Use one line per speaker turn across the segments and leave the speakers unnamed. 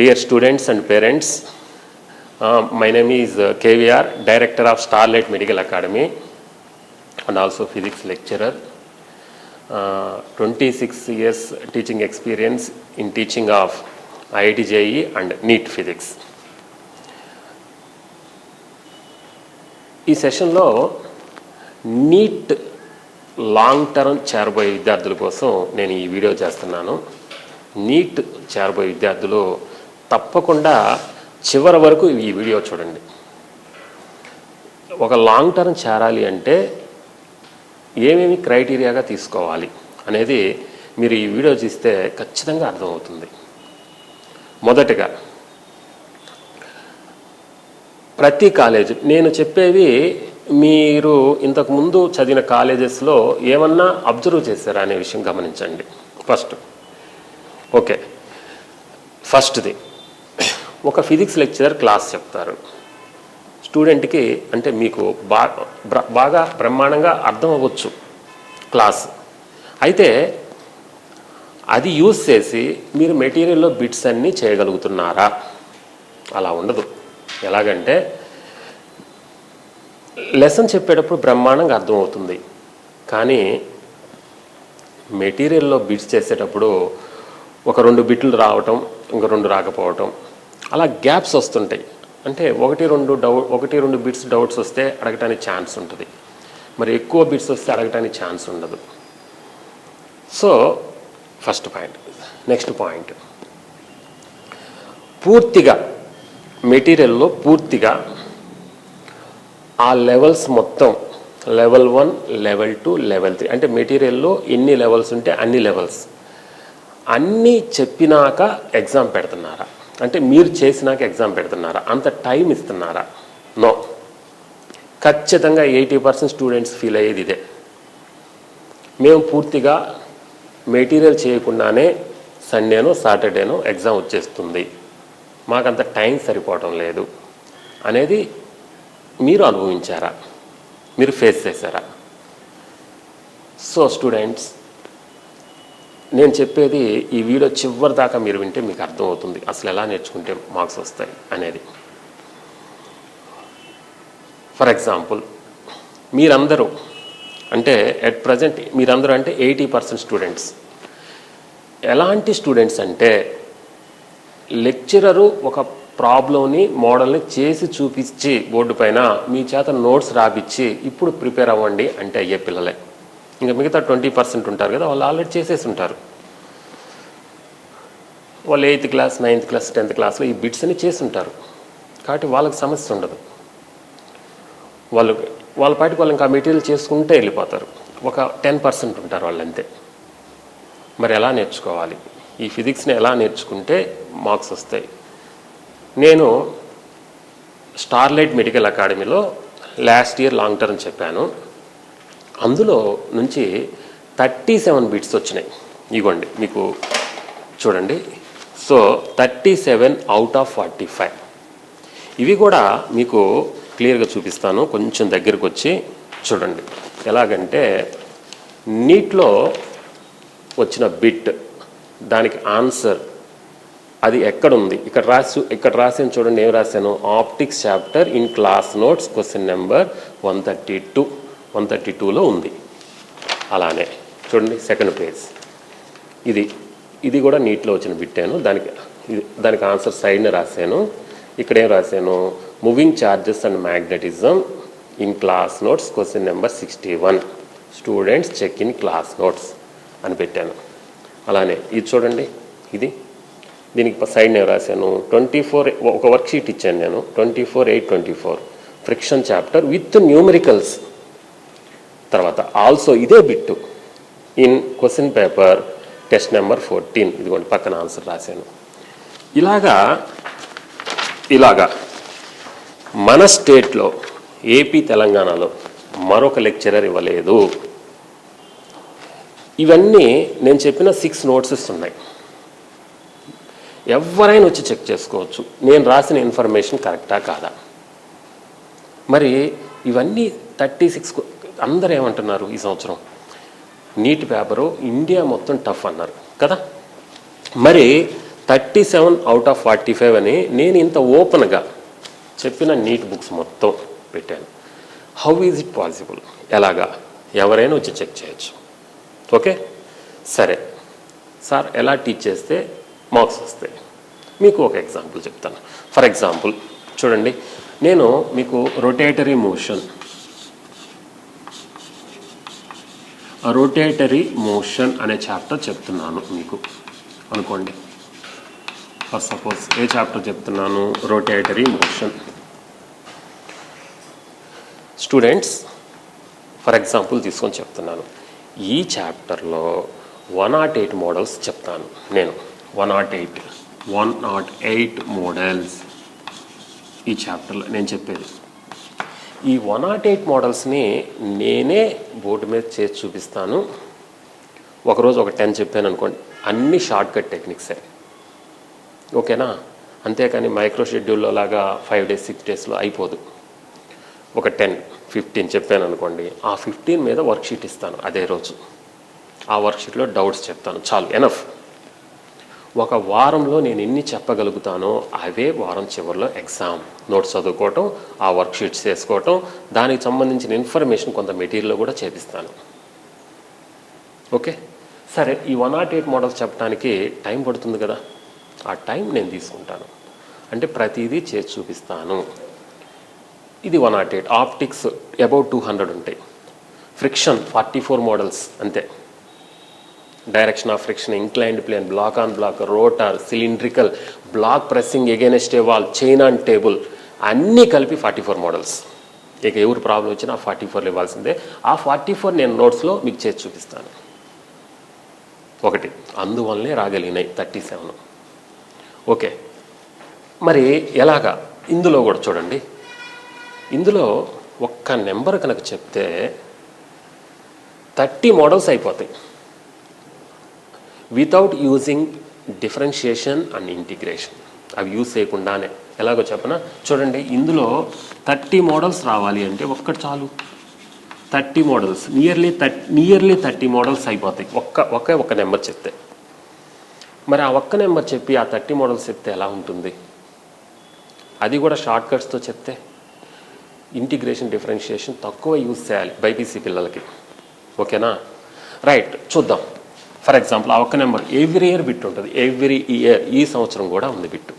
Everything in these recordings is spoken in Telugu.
Dear students and parents my name is KVR director of Starlight medical academy and also physics lecturer twenty six years teaching experience in teaching of IIT JEE and NEET physics ఈ సెషన్లో నీట్ లాంగ్ టర్మ్ చేరబోయే విద్యార్థుల కోసం నేను ఈ వీడియో చేస్తున్నాను. నీట్ చేరబోయే విద్యార్థులు తప్పకుండా చివరి వరకు ఈ వీడియో చూడండి. ఒక లాంగ్ టర్మ్ చేరాలి అంటే ఏమేమి క్రైటీరియాగా తీసుకోవాలి అనేది మీరు ఈ వీడియో చూస్తే ఖచ్చితంగా అర్థమవుతుంది. మొదటగా ప్రతి కాలేజ్ నేను చెప్పేవి మీరు ఇంతకుముందు చదివిన కాలేజెస్లో ఏమన్నా అబ్జర్వ్ చేశారా అనే విషయం గమనించండి. ఫస్ట్ ఓకే ఫస్ట్ది ఒక ఫిజిక్స్ లెక్చరర్ క్లాస్ చెప్తారు. స్టూడెంట్కి అంటే మీకు బా బాగా బ్రహ్మాండంగా అర్థం అవ్వచ్చు క్లాస్. అయితే అది యూజ్ చేసి మీరు మెటీరియల్లో బిట్స్ అన్నీ చేయగలుగుతున్నారా? అలా ఉండదు. ఎలాగంటే లెసన్ చెప్పేటప్పుడు బ్రహ్మాండంగా అర్థమవుతుంది. కానీ మెటీరియల్లో బిట్స్ చేసేటప్పుడు ఒక రెండు బిట్లు రావటం ఇంక రెండు రాకపోవటం. అలా గ్యాప్స్ వస్తుంటాయి. అంటే ఒకటి రెండు డౌట్ ఒకటి రెండు బిట్స్ డౌట్స్ వస్తే అడగటానికి ఛాన్స్ ఉంటుంది. మరి ఎక్కువ బిట్స్ వస్తే అడగటానికి ఛాన్స్ ఉండదు. So first point. Next point. పూర్తిగా మెటీరియల్లో పూర్తిగా ఆ లెవెల్స్ మొత్తం level one level two level three. అంటే మెటీరియల్లో ఎన్ని లెవెల్స్ ఉంటే అన్ని లెవెల్స్. అన్నీ చెప్పినాక ఎగ్జామ్ పెడుతున్నారా? అంటే మీరు చేసినాక ఎగ్జామ్ పెడుతున్నారా? అంత టైం ఇస్తున్నారా? నో ఖచ్చితంగా ఎయిటీ పర్సెంట్ స్టూడెంట్స్ ఫీల్ అయ్యేది ఇదే. మేము పూర్తిగా మెటీరియల్ చేయకుండానే సండేనో సాటర్డేనో ఎగ్జామ్ వచ్చేస్తుంది. మాకంత టైం సరిపోవటం లేదు. అనేది మీరు అనుభవించారా? మీరు ఫేస్ చేశారా? సో స్టూడెంట్స్ నేను చెప్పేది ఈ వీడియో చివరి దాకా మీరు వింటే మీకు అర్థమవుతుంది. అసలు ఎలా నేర్చుకుంటే మార్క్స్ వస్తాయి అనేది. ఫర్ ఎగ్జాంపుల్ మీరందరూ అంటే ఎట్ ప్రజెంట్ మీరందరూ అంటే ఎయిటీ పర్సెంట్ స్టూడెంట్స్ ఎలాంటి స్టూడెంట్స్ అంటే లెక్చరరు ఒక ప్రాబ్లంని మోడల్ని చేసి చూపించి బోర్డు పైన మీ చేత నోట్స్ రాపిచ్చి ఇప్పుడు ప్రిపేర్ అవ్వండి అంటే అయ్యే పిల్లలే. ఇంకా మిగతా ట్వంటీ పర్సెంట్ ఉంటారు కదా వాళ్ళు ఆల్రెడీ చేసేసి ఉంటారు. వాళ్ళు eighth class ninth class tenth క్లాస్లో ఈ బిట్స్ అని చేసి ఉంటారు. కాబట్టి వాళ్ళకి సమస్య ఉండదు. వాళ్ళు వాళ్ళ పాటికి వాళ్ళు ఇంకా మెటీరియల్ చేసుకుంటే వెళ్ళిపోతారు. ఒక టెన్ పర్సెంట్ ఉంటారు వాళ్ళంతే మరి ఎలా నేర్చుకోవాలి? ఈ ఫిజిక్స్ని ఎలా నేర్చుకుంటే మార్క్స్ వస్తాయి? నేను స్టార్లైట్ మెడికల్ అకాడమీలో లాస్ట్ ఇయర్ లాంగ్ టర్మ్ చెప్పాను. అందులో నుంచి థర్టీ సెవెన్ బిట్స్ వచ్చినాయి. ఇగోండి మీకు చూడండి. So thirty seven out of forty five ఇవి కూడా మీకు క్లియర్గా చూపిస్తాను. కొంచెం దగ్గరకు వచ్చి చూడండి. ఎలాగంటే నీట్లో వచ్చిన బిట్ దానికి ఆన్సర్ అది ఎక్కడ ఉంది ఇక్కడ రాసి ఇక్కడ రాసాను చూడండి ఏం రాశాను optics chapter in class notes question number one thirty two. One thirty టూలో ఉంది. అలానే చూడండి సెకండ్ పేజ్. ఇది ఇది కూడా నీట్లో వచ్చిన బిట్టాను. దానికి దానికి ఆన్సర్ సైడ్ని రాశాను. ఇక్కడ ఏం రాశాను? Moving charges and magnetism in class notes question number sixty one. Students check in class notes అని పెట్టాను. అలానే ఇది చూడండి ఇది. దీనికి సైడ్ నేను రాశాను? ట్వంటీ ఫోర్ ఒక వర్క్షీట్ ఇచ్చాను నేను. Twenty four eight twenty four. Friction chapter with numericals. తర్వాత ఆల్సో ఇదే bit in question paper test number fourteen ఇదిగోండి పక్కన ఆన్సర్ రాశాను. ఇలాగా ఇలాగా మన స్టేట్లో ఏపీ తెలంగాణలో మరొక లెక్చరర్ ఇవ్వలేదు. ఇవన్నీ నేను చెప్పిన సిక్స్ నోట్సెస్ ఉన్నాయి. ఎవరైనా వచ్చి చెక్ చేసుకోవచ్చు. నేను రాసిన ఇన్ఫర్మేషన్ కరెక్టా కాదా? మరి ఇవన్నీ థర్టీ సిక్స్ అందరూ ఏమంటున్నారు ఈ సంవత్సరం? నీట్ పేపరు ఇండియా మొత్తం టఫ్ అన్నారు కదా? మరి thirty seven out of forty five అని నేను ఇంత ఓపెన్గా చెప్పిన నీట్ బుక్స్ మొత్తం పెట్టాను. హౌ ఈజ్ ఇట్ పాసిబుల్ ఎలాగా? ఎవరైనా వచ్చి చెక్ చేయొచ్చు. ఓకే? సరే. సార్ ఎలా టీచ్ చేస్తే మార్క్స్ వస్తాయి? మీకు ఒక ఎగ్జాంపుల్ చెప్తాను. ఫర్ ఎగ్జాంపుల్ చూడండి. నేను మీకు రొటేటరీ మోషన్ రొటేటరీ మోషన్ అనే చాప్టర్ చెప్తున్నాను మీకు. అనుకోండి. ఫస్ట్ సపోజ్ ఏ చాప్టర్ చెప్తున్నాను? Rotatory motion students for example తీసుకొని చెప్తున్నాను. ఈ చాప్టర్లో వన్ నాట్ ఎయిట్ మోడల్స్ చెప్తాను నేను. One not eight one not eight models ఈ చాప్టర్లో నేను చెప్పేది. ఈ వన్ నాట్ ఎయిట్ మోడల్స్ని నేనే బోర్డు మీద చేసి చూపిస్తాను. ఒకరోజు ఒక టెన్ చెప్పాను అనుకోండి. అన్ని షార్ట్ కట్ టెక్నిక్సే. ఓకేనా? అంతేకాని మైక్రో షెడ్యూల్లో లాగా ఫైవ్ డేస్ సిక్స్ డేస్లో అయిపోదు. ఒక టెన్ ఫిఫ్టీన్ చెప్పాను అనుకోండి. ఆ ఫిఫ్టీన్ మీద వర్క్షీట్ ఇస్తాను అదే రోజు. ఆ వర్క్షీట్లో డౌట్స్ చెప్తాను. చాలు ఎనఫ్. ఒక వారంలో నేను ఎన్ని చెప్పగలుగుతానో అవే వారం చివరిలో ఎగ్జామ్. నోట్స్ చదువుకోవటం ఆ వర్క్షీట్స్ చేసుకోవటం దానికి సంబంధించిన ఇన్ఫర్మేషన్ కొంత మెటీరియల్ కూడా చేపిస్తాను. ఓకే? సరే ఈ వన్ నాట్ ఎయిట్ మోడల్స్ చెప్పడానికి టైం పడుతుంది కదా? ఆ టైం నేను తీసుకుంటాను. అంటే ప్రతిదీ చేసి చూపిస్తాను. ఇది one not eight. Optics about two hundred ఉంటాయి. ఫ్రిక్షన్ ఫార్టీ ఫోర్ మోడల్స్ అంతే. Direction of friction inclined plane block on block rotor cylindrical block pressing against a wall chain on table అన్నీ కలిపి ఫార్టీ ఫోర్ మోడల్స్ ఇక ఎవరు ప్రాబ్లం వచ్చినా ఆ ఫార్టీ ఫోర్లు ఇవ్వాల్సిందే. ఆ ఫార్టీ ఫోర్ నేను నోట్స్లో మీకు చేసి చూపిస్తాను. ఒకటి అందువల్లనే రాగలిగినాయి థర్టీ సెవెన్ ఓకే. మరి ఎలాగా? ఇందులో కూడా చూడండి. ఇందులో ఒక్క నెంబర్ కనుక చెప్తే థర్టీ మోడల్స్ అయిపోతాయి. Without using differentiation and integration అవి యూజ్ చేయకుండానే. ఎలాగో చెప్పనా? చూడండి ఇందులో థర్టీ మోడల్స్ రావాలి అంటే ఒక్కటి చాలు. Thirty models. Nearly thirty nearly thirty models అయిపోతాయి. ఒక్క ఒకే ఒక్క నెంబర్ చెప్తే. మరి ఆ ఒక్క నెంబర్ చెప్పి ఆ థర్టీ మోడల్స్ చెప్తే ఎలా ఉంటుంది? అది కూడా షార్ట్ కట్స్తో చెప్తే. ఇంటిగ్రేషన్ డిఫరెన్షియేషన్ తక్కువ యూజ్ చేయాలి బైపీసీ పిల్లలకి. ఓకేనా? రైట్ చూద్దాం. ఫర్ ఎగ్జాంపుల్ ఆ ఒక్క నెంబర్ ఎవ్రీ ఇయర్ బిట్ ఉంటుంది. ఎవ్రీ ఇయర్ ఈ సంవత్సరం కూడా ఉంది బిట్టు.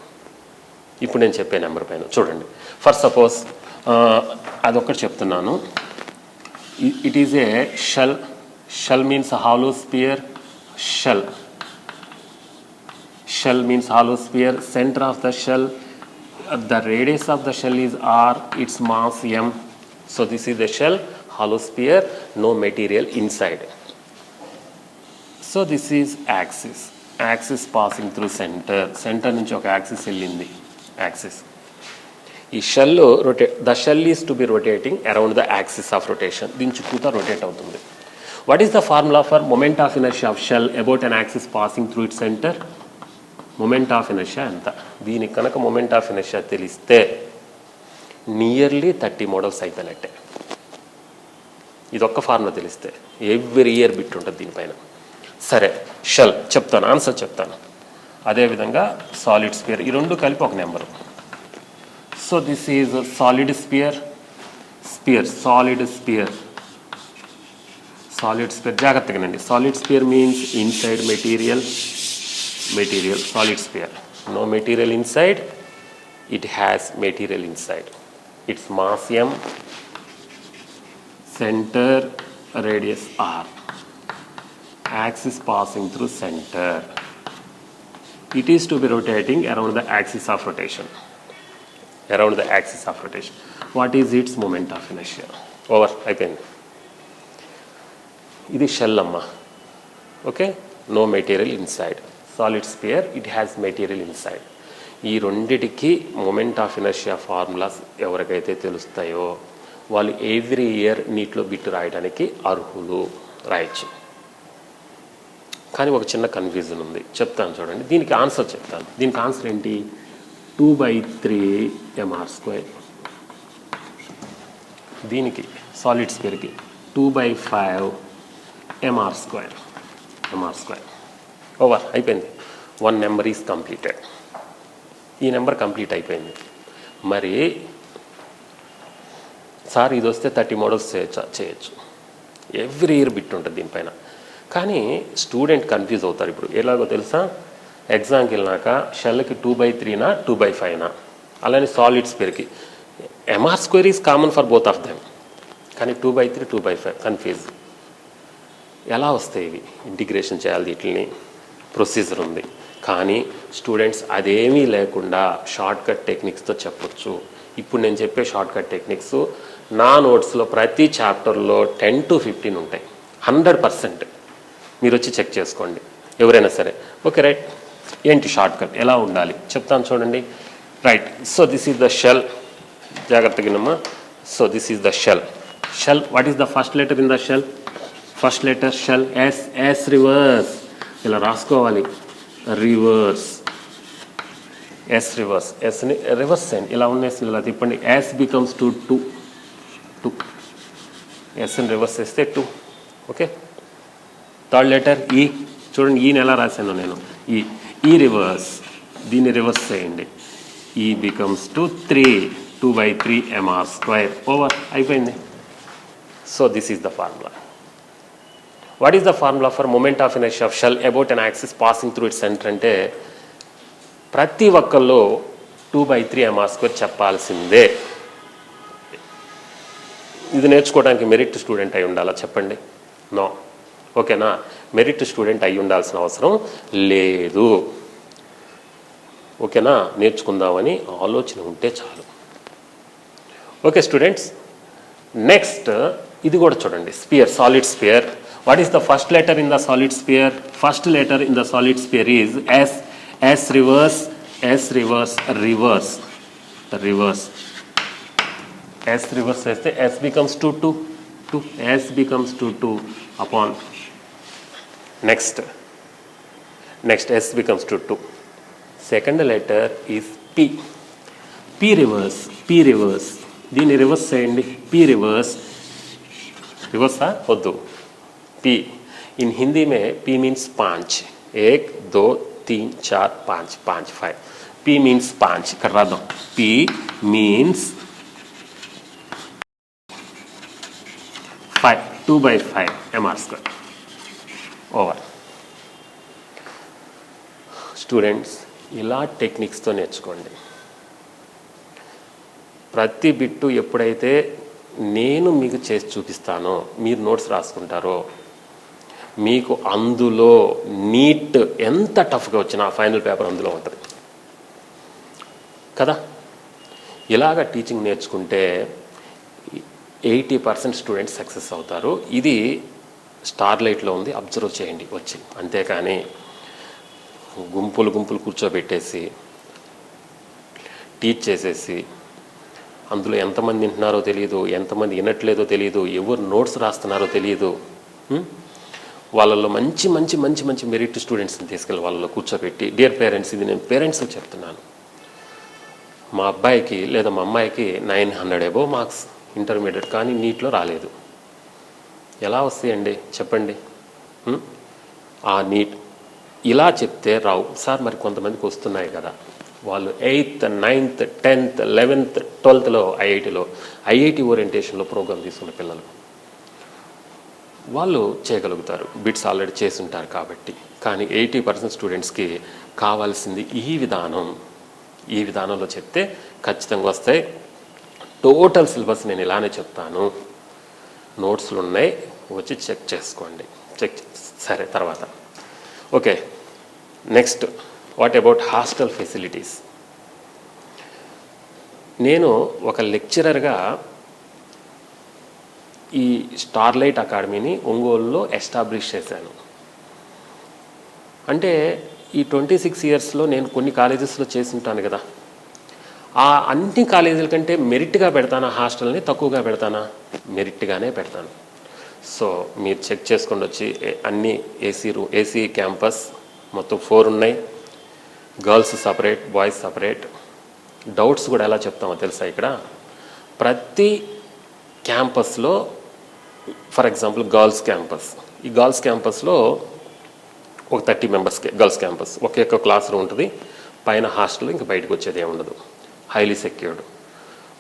ఇప్పుడు నేను చెప్పే నెంబర్ పైన చూడండి. ఫర్ సపోజ్ అదొక్కటి చెప్తున్నాను. It is a shell shell means hollow sphere shell shell means hollow sphere centre of the shell the radius of the shell is R its mass M so this is the shell hollow sphere no material inside so this is axis axis passing through centre centre నుంచి ఒక యాక్సిస్ వెళ్ళింది. యాక్సిస్ ఈ shell rotate the shell is to be rotating around the axis of rotation దీని చుట్టూతా రొటేట్ అవుతుంది. What is the formula for moment of inertia of shell about an axis passing through it centre moment of inertia ఎంత? దీనికి కనుక మొమెంట్ ఆఫ్ ఇనర్షియా తెలిస్తే నియర్లీ థర్టీ మోడల్స్ అయిపోయినట్టే ఇది ఒక్క ఫార్ములా తెలిస్తే. ఎవ్రీ ఇయర్ బిట్ ఉంటుంది దీనిపైన. సరే షెల్ చెప్తాను ఆన్సర్ చెప్తాను. అదేవిధంగా సాలిడ్ స్పియర్ ఈ రెండు కలిపి ఒక number so this is solid sphere sphere solid sphere solid sphere జాగ్రత్తగానండి solid sphere means inside material material solid sphere no material inside it has material inside its mass m centre radius R axis passing through center it is to be rotating around the axis of rotation around the axis of rotation what is its moment of inertia over అయిపోయింది ఇది షెల్ అమ్మా okay no material inside solid sphere it has material inside ఈ రెండిటికి మూమెంట్ ఆఫ్ ఇనర్షియా ఫార్ములాస్ ఎవరికైతే తెలుస్తాయో వాళ్ళు ఎవ్రీ ఇయర్ నీటిలో బిట్టు రాయడానికి అర్హులు రాయొచ్చు కానీ ఒక చిన్న కన్ఫ్యూజన్ ఉంది. చెప్తాను చూడండి. దీనికి ఆన్సర్ చెప్తాను. దీనికి ఆన్సర్ ఏంటి? Two by three MR square దీనికి solid స్క్వేర్కి two by five MR square MR square over అయిపోయింది. వన్ నెంబర్ ఈజ్ కంప్లీటెడ్ ఈ నెంబర్ కంప్లీట్ అయిపోయింది. మరి సార్ ఇది వస్తే థర్టీ మోడల్స్ చేయొచ్చు? చేయొచ్చు. ఎవ్రీ ఇయర్ బిట్ ఉంటుంది దీనిపైన. కానీ స్టూడెంట్ కన్ఫ్యూజ్ అవుతారు ఇప్పుడు. ఎలాగో తెలుసా? ఎగ్జామ్కి వెళ్ళినాక షెల్కి టూ బై త్రీనా టూ బై ఫైవ్నా? అలానే సాలిడ్స్ పేరుకి MR square is common for both of them. కానీ two by three two by five confuse. ఎలా వస్తాయి ఇవి? ఇంటిగ్రేషన్ చేయాలి వీటిని ప్రొసీజర్ ఉంది. కానీ స్టూడెంట్స్ అదేమీ లేకుండా షార్ట్ కట్ టెక్నిక్స్తో చెప్పొచ్చు. ఇప్పుడు నేను చెప్పే షార్ట్ కట్ టెక్నిక్స్ నా నోట్స్లో ప్రతి చాప్టర్లో టెన్ టు ఫిఫ్టీన్ ఉంటాయి. Hundred percent. మీరు వచ్చి చెక్ చేసుకోండి. ఎవరైనా సరే. Okay right. ఏంటి షార్ట్ కట్ ఎలా ఉండాలి? చెప్తాను చూడండి. Right. So this is the shell. జాగ్రత్తగా so this is the shell. Shell what is the first letter in the shell? First letter shell S S reverse. ఇలా రాసుకోవాలి. రివర్స్. S reverse. ఎస్ని రివర్స్ అండి. ఇలా ఉన్నేసి ఇలా తిప్పండి. S becomes to two two. ఎస్ని reverse చేస్తే two. Okay? Third letter E. చూడండి ఈని ఎలా రాశాను నేను. ఈ. ఈ రివర్స్ దీన్ని రివర్స్ చేయండి. E becomes to three two by three MR square over అయిపోయింది. So this is the formula what is the formula for moment of inertia of shell about an axis passing through it centre అంటే ప్రతి ఒక్కళ్ళు two by three MR square చెప్పాల్సిందే. ఇది నేర్చుకోవడానికి మెరిట్ స్టూడెంట్ అయి ఉండాలా? చెప్పండి. నో ఓకేనా? మెరిట్ స్టూడెంట్ అయి ఉండాల్సిన అవసరం లేదు. ఓకేనా? నేర్చుకుందామని ఆలోచన ఉంటే చాలు. ఓకే స్టూడెంట్స్ నెక్స్ట్ ఇది కూడా చూడండి. Sphere solid sphere what is the first letter in the solid sphere first letter in the solid sphere is S S reverse S reverse reverse reverse S reverse చేస్తే S becomes to two two S becomes to two upon next next S becomes to two second letter is P P reverse P reverse దీన్ని రివర్స్ చేయండి P reverse रिवर्सा वद्दू P in Hindi में पी मीन्स पाँच एक दो तीन चार पाँच पाँच फाइव पी मीन्स पाँच करा दो P means five two by five M R square over students ఇలా టెక్నిక్స్తో నేర్చుకోండి. ప్రతి బిట్టు ఎప్పుడైతే నేను మీకు చేసి చూపిస్తానో మీరు నోట్స్ రాసుకుంటారో మీకు అందులో నీట్ ఎంత టఫ్గా వచ్చినా ఫైనల్ పేపర్ అందులో ఉంటుంది. కదా? ఇలాగ టీచింగ్ నేర్చుకుంటే ఎయిటీ పర్సెంట్ స్టూడెంట్స్ సక్సెస్ అవుతారు. ఇది స్టార్ లైట్లో ఉంది అబ్జర్వ్ చేయండి వచ్చి. అంతేకాని గుంపులు గుంపులు కూర్చోబెట్టేసి టీచ్ చేసేసి అందులో ఎంతమంది వింటున్నారో తెలియదు ఎంతమంది వినట్లేదో తెలియదు ఎవరు నోట్స్ రాస్తున్నారో తెలియదు వాళ్ళలో మంచి మంచి మంచి మంచి మెరిట్ స్టూడెంట్స్ని తీసుకెళ్ళి వాళ్ళలో కూర్చోబెట్టి డియర్ పేరెంట్స్ ఇది నేను పేరెంట్స్కి చెప్తున్నాను. మా అబ్బాయికి లేదా మా అమ్మాయికి nine hundred above marks intermediate కానీ నీట్లో రాలేదు. ఎలా వస్తాయండి? చెప్పండి. ఆ నీట్. ఇలా చెప్తే రావు. సార్ మరి కొంతమందికి వస్తున్నాయి కదా. వాళ్ళు ఎయిత్ నైన్త్ టెన్త్ లెవెన్త్ ట్వెల్త్లో ఐఐటిలో ఐఐటి ఓరియంటేషన్లో ప్రోగ్రామ్ తీసుకున్న పిల్లలు. వాళ్ళు చేయగలుగుతారు. బిట్స్ ఆల్రెడీ చేసి ఉంటారు కాబట్టి. కానీ ఎయిటీ పర్సెంట్ స్టూడెంట్స్కి కావాల్సింది ఈ విధానం. ఈ విధానంలో చెప్తే ఖచ్చితంగా వస్తాయి. టోటల్ సిలబస్ నేను ఇలానే చెప్తాను. నోట్స్లు ఉన్నాయి వచ్చి చెక్ చేసుకోండి. చెక్ సరే తర్వాత. Okay next what about hostel facilities నేను ఒక లెక్చరర్గా ఈ స్టార్లైట్ అకాడమీని ఒంగోలులో ఎస్టాబ్లిష్ చేశాను. అంటే ఈ ట్వంటీ సిక్స్ ఇయర్స్లో నేను కొన్ని కాలేజెస్లో చేసి ఉంటాను కదా. ఆ అన్ని కాలేజీల కంటే మెరిట్గా పెడతానా హాస్టల్ని? తక్కువగా పెడతానా? మెరిట్గానే పెడతాను. సో మీరు చెక్ చేసుకొని వచ్చి ఏ- అన్ని ఏసీ రూ ఏసీ క్యాంపస్ మొత్తం ఫోర్ ఉన్నాయి. Girls separate boys separate. Doubts కూడా ఎలా చెప్తామో తెలుసా ఇక్కడ? ప్రతి క్యాంపస్లో ఫర్ ఎగ్జాంపుల్ గర్ల్స్ క్యాంపస్. ఈ గర్ల్స్ క్యాంపస్లో ఒక థర్టీ మెంబర్స్ గర్ల్స్ క్యాంపస్ ఒకే ఒక్క క్లాస్ రూమ్ ఉంటుంది. పైన హాస్టల్ ఇంకా బయటకు వచ్చేది ఏమి ఉండదు హైలీ సెక్యూర్డ్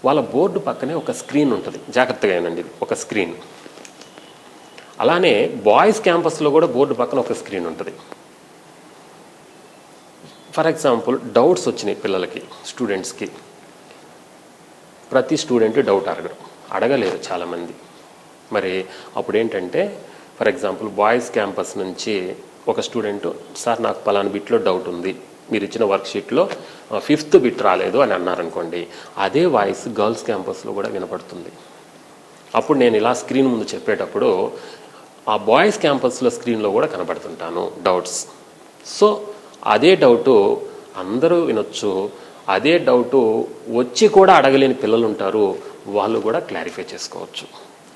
వాళ్ళ బోర్డు పక్కనే ఒక స్క్రీన్ ఉంటుంది. జాగ్రత్తగా ఏనండి ఒక స్క్రీన్. అలానే బాయ్స్ క్యాంపస్లో కూడా బోర్డు పక్కన ఒక స్క్రీన్ ఉంటుంది. ఫర్ ఎగ్జాంపుల్ డౌట్స్ వచ్చినాయి పిల్లలకి స్టూడెంట్స్కి. ప్రతి స్టూడెంట్ డౌట్ అడగడం. అడగలేరు చాలామంది. మరి అప్పుడు ఏంటంటే ఫర్ ఎగ్జాంపుల్ బాయ్స్ క్యాంపస్ నుంచి ఒక స్టూడెంట్ సార్ నాకు పలానా బిట్లో డౌట్ ఉంది. మీరు ఇచ్చిన వర్క్షీట్లో ఫిఫ్త్ బిట్ రాలేదు అని అన్నారనుకోండి అదే వాయిస్ గర్ల్స్ క్యాంపస్లో కూడా వినపడుతుంది. అప్పుడు నేను ఇలా స్క్రీన్ ముందు చెప్పేటప్పుడు ఆ బాయ్స్ క్యాంపస్లో స్క్రీన్లో కూడా కనబడుతుంటాను డౌట్స్ సో అదే డౌటు అందరూ వినొచ్చు అదే డౌటు వచ్చి కూడా అడగలేని పిల్లలు ఉంటారు వాళ్ళు కూడా క్లారిఫై చేసుకోవచ్చు.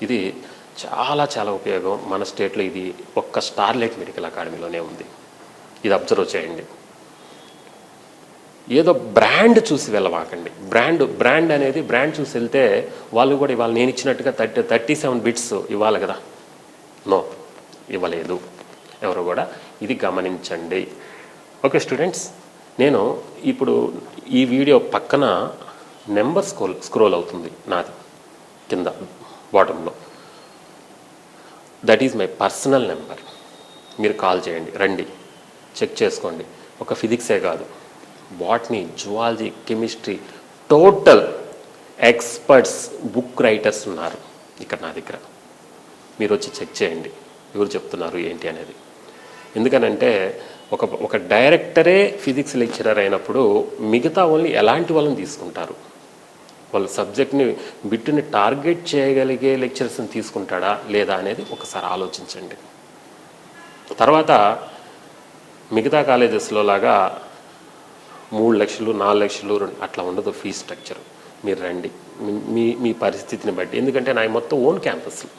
ఇది చాలా చాలా ఉపయోగం మన స్టేట్లో ఇది ఒక్క స్టార్లైట్ మెడికల్ అకాడమీలోనే ఉంది. ఇది అబ్జర్వ్ చేయండి. ఏదో బ్రాండ్ చూసి వెళ్ళవాకండి. బ్రాండ్ బ్రాండ్ అనేది బ్రాండ్ చూసి వెళ్తే వాళ్ళు కూడా ఇవాళ నేను ఇచ్చినట్టుగా థర్టీ థర్టీ సెవెన్ బిట్స్ ఇవ్వాలి కదా. నో ఇవ్వలేదు. ఎవరు కూడా ఇది గమనించండి. ఓకే స్టూడెంట్స్ నేను ఇప్పుడు ఈ వీడియో పక్కన నెంబర్ స్క్రోల్ స్క్రోల్ అవుతుంది నాది కింద బాటంలో. That is my personal number. మీరు కాల్ చేయండి రండి చెక్ చేసుకోండి. ఒక ఫిజిక్సే కాదు. Botany zoology chemistry total experts book writers ఉన్నారు ఇక్కడ నా దగ్గర. మీరు వచ్చి చెక్ చేయండి. ఎవరు చెప్తున్నారు ఏంటి అనేది. ఎందుకనంటే ఒక ఒక డైరెక్టరే ఫిజిక్స్ లెక్చరర్ అయినప్పుడు మిగతా వాళ్ళని ఎలాంటి వాళ్ళని తీసుకుంటారు? వాళ్ళ సబ్జెక్ట్ని బిట్టుని టార్గెట్ చేయగలిగే లెక్చరర్స్ని తీసుకుంటాడా లేదా అనేది ఒకసారి ఆలోచించండి. తర్వాత మిగతా కాలేజెస్లో లాగా మూడు లక్షలు నాలుగు లక్షలు అట్లా ఉండదు ఫీ స్ట్రక్చర్ మీరు రండి. మీ- మీ పరిస్థితిని బట్టి. ఎందుకంటే నా మొత్తం ఓన్ క్యాంపస్లో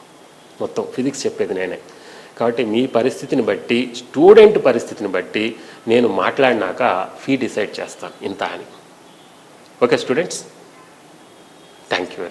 మొత్తం ఫిజిక్స్ చెప్పేది నేనే. కాబట్టి మీ పరిస్థితిని బట్టి స్టూడెంట్ పరిస్థితిని బట్టి నేను మాట్లాడినాక ఫీ డిసైడ్ చేస్తాను. ఇంత అని. Okay students thank you very much